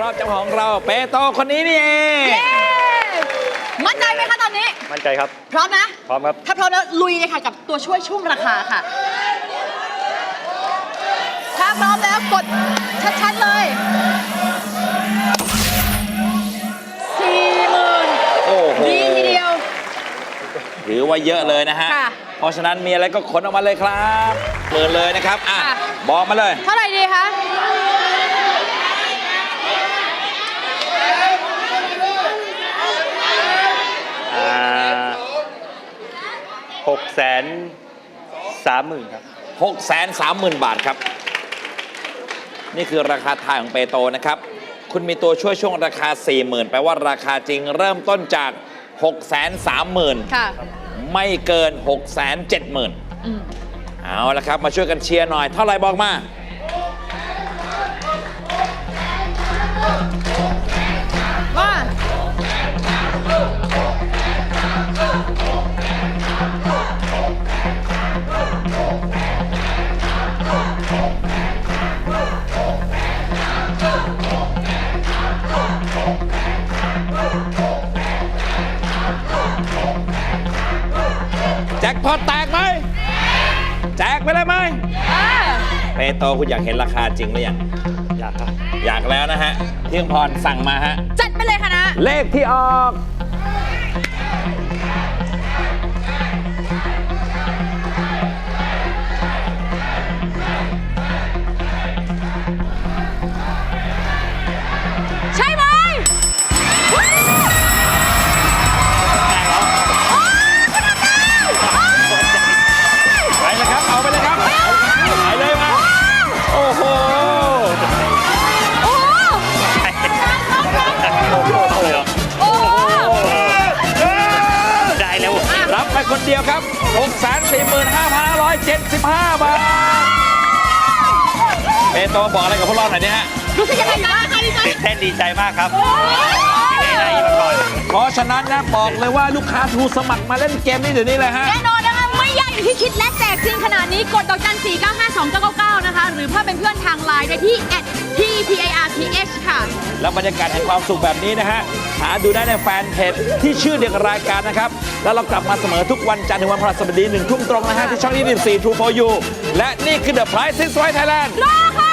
รอบเจ้าของเราเปโตคนนี้นี่เองเย้มั่นใจไหมคะตอนนี้ มั่นใจครับ พร้อมนะ พร้อมครับ ถ้าพร้อมแล้วลุยเลยค่ะกับตัวช่วยช่วงราคาค่ะ ถ้าพร้อมแล้วกดชัดๆเลยสี่หมื่นโอ้โหดีทีเดียว ถือว่าเยอะเลยนะฮะ ค่ะเพราะฉะนั้นมีอะไรก็ขนออกมาเลยครับเปิดเลยนะครับ อะ ค่ะ บอกมาเลย เท่าไหร่ดีคะ อ่าหก แสนสามหมื่นครับ 6 3 0 0 0 0 บาทครับ นี่คือราคาทายของเปโตนะครับ คุณมีตัวช่วยช่วงราคา 40,000 แปลว่าราคาจริงเริ่มต้นจาก 6 3 0 0 0 0ค่ะไม่เกิน 6 7 0 0 0 0อืมเอาละครับ มาช่วยกันเชียร์หน่อย เท่าไหร่บอกมาว่า พอตแตกไหม แจกไปเลยไหมอ่าเปโตคุณอยากเห็นราคาจริงหรือยัง อยากครับ อยากแล้วนะฮะ เที่ยงพรสั่งมาฮะ จัดไปเลยค่ะนะ เลขที่ออก เดียวครับ 645,575 บาทเปโตบอกอะไรกับพวกเราหน่อยดิฮะรู้สึกยังไงบ้างคะดิฉันตื่นเต้นดีใจมากครับโอ้ยไม่ได้มาก่อนเพราะฉะนั้นนะบอกเลยว่าลูกค้าทูสมัครมาเล่นเกมนี้เดี๋ยวนี้เลยฮะ แน่นอนนะคะไม่ยากอย่างที่คิดและแจกจริงขนาดนี้กดดอกจัน 4 9 5 2 9 9 9 นะคะ หรือเพื่อเป็นเพื่อนทางไลน์ได้ที่ @tpirth ค่ะ แล้วบรรยากาศแห่งความสุขแบบนี้นะฮะหาดูได้ในแฟนเพจที่ชื่อเดียวกับรายการนะครับ แล้วเรากลับมาเสมอทุกวันจันทร์ถึงวันพฤหัสบดีหนึ่งทุ่มตรงนะฮะที่ช่อง 24 True for You และนี่คือ The Price is Right Thailand รอ